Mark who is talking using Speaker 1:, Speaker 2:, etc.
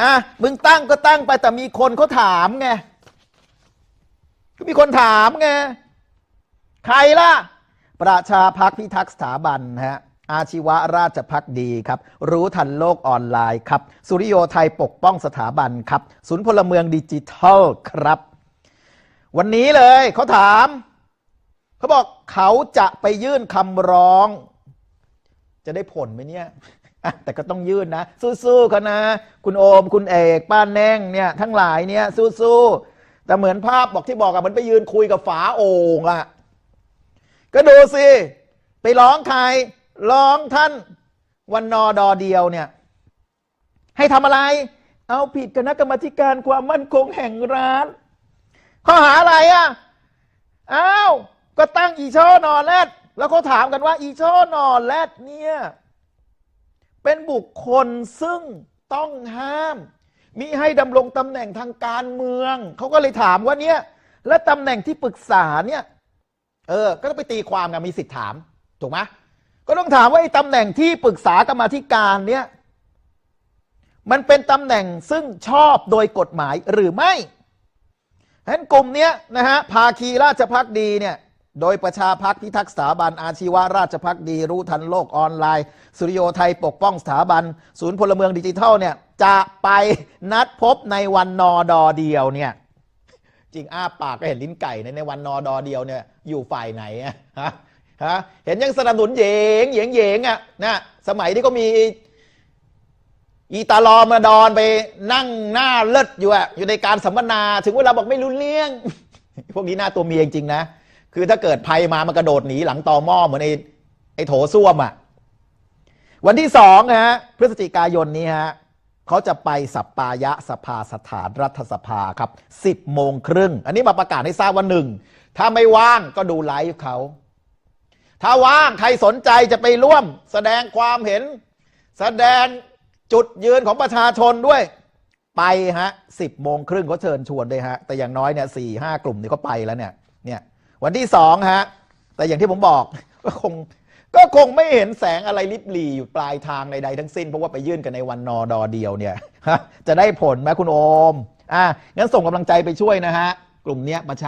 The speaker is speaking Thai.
Speaker 1: อะมึงตั้งก็ตั้งไปแต่มีคนเขาถามไงก็มีคนถามไงใครล่ะ ประชาพักพิทักษ์สถาบันฮะอาชีวะราชพักดีครับ รู้ทันโลกออนไลน์ครับ สุริโยไทยปกป้องสถาบันครับ ศูนย์พลเมืองดิจิทัลครับ วันนี้เลยเขาถาม เขาบอกเขาจะไปยื่นคำร้อง จะได้ผลไหมเนี่ย แต่ก็ต้องยื่นนะ สู้ๆกันนะ คุณโอม คุณเอกป้าแน่งเนี่ยทั้งหลายเนี่ยสู้ๆแต่เหมือนภาพบอกที่บอกอะมันไปยืนคุยกับฝาโอ่งอะก็ดูสิ ไปร้องใครร้องท่านวันนอดอเดียวเนี่ย ให้ทำอะไร เอาผิดคณะกรรมการความมั่นคงแห่งรัฐข้อหาอะไรอะอ้าวก็ตั้งอีช่อนอแรดแล้วเขาถามกันว่า อีช่อนอแรดเนี่ย เป็นบุคคลซึ่งต้องห้าม มิให้ดำรงตำแหน่งทางการเมือง เขาก็เลยถามว่าเนี่ย และตำแหน่งที่ปรึกษาเนี่ยเออ ก็ต้องไปตีความกันมีสิทธิ์ถาม ถูกไหมก็ต้องถามว่าไอ้ตำแหน่งที่ปรึกษากรรมาธิการเนี่ย มันเป็นตำแหน่งซึ่งชอบโดยกฎหมายหรือไม่ฉะนั้นกลุ่มเนี้ยนะฮะภาคีราชพักดีเนี่ย โดยประชาพักพิทักษ์สถาบันอาชีวะราชพักดี รู้ทันโลกออนไลน์ สุริโยไทยปกป้องสถาบัน ศูนย์พลเมืองดิจิทัลเนี่ยจะไปนัดพบในวันนอดอเดียวเนี่ยจริงอ้าปากก็เห็นลิ้นไก่ในในวันนอดอเดียวเนี่ยอยู่ฝ่ายไหนอะฮะฮะเห็นยังสนับสนุนเหยงเหยงเหยงอะนะสมัยที่ก็มีอีตาลอมาดอนไปนั่งหน้าเลิศอยู่อะอยู่ในการสัมมนา ถึงเวลาบอกไม่รู้เรื่อง พวกนี้หน้าตัวเมียจริงนะ คือถ้าเกิดภัยมามันกระโดดหนีหลังตอหม้อเหมือนไอ้ไอ้โถส้วมอะวันที่สองนะฮะพฤศจิกายนนี้ฮะเขาจะไปสัปปายะสภาสถานรัฐสภาครับสิบโมงครึ่ง อันนี้มาประกาศให้ทราบว่าหนึ่ง ถ้าไม่ว่างก็ดูไลฟ์เขาถ้าว่างใครสนใจจะไปร่วม แสดงความเห็น แสดงจุดยืนของประชาชนด้วย ไปฮะสิบโมงครึ่งเขาเชิญชวนเลยฮะ แต่อย่างน้อยเนี่ยสี่ห้ากลุ่มนี่เขาไปแล้วเนี่ยเนี่ย วันที่สองฮะ แต่อย่างที่ผมบอกก็คงก็คงไม่เห็นแสงอะไรลิบหลีอยู่ปลายทางใดๆทั้งสิ้น เพราะว่าไปยื่นกันในวันนอดอเดียวเนี่ยจะได้ผลไหมคุณโอม อะงั้นส่งกำลังใจไปช่วยนะฮะ กลุ่มเนี้ยประชา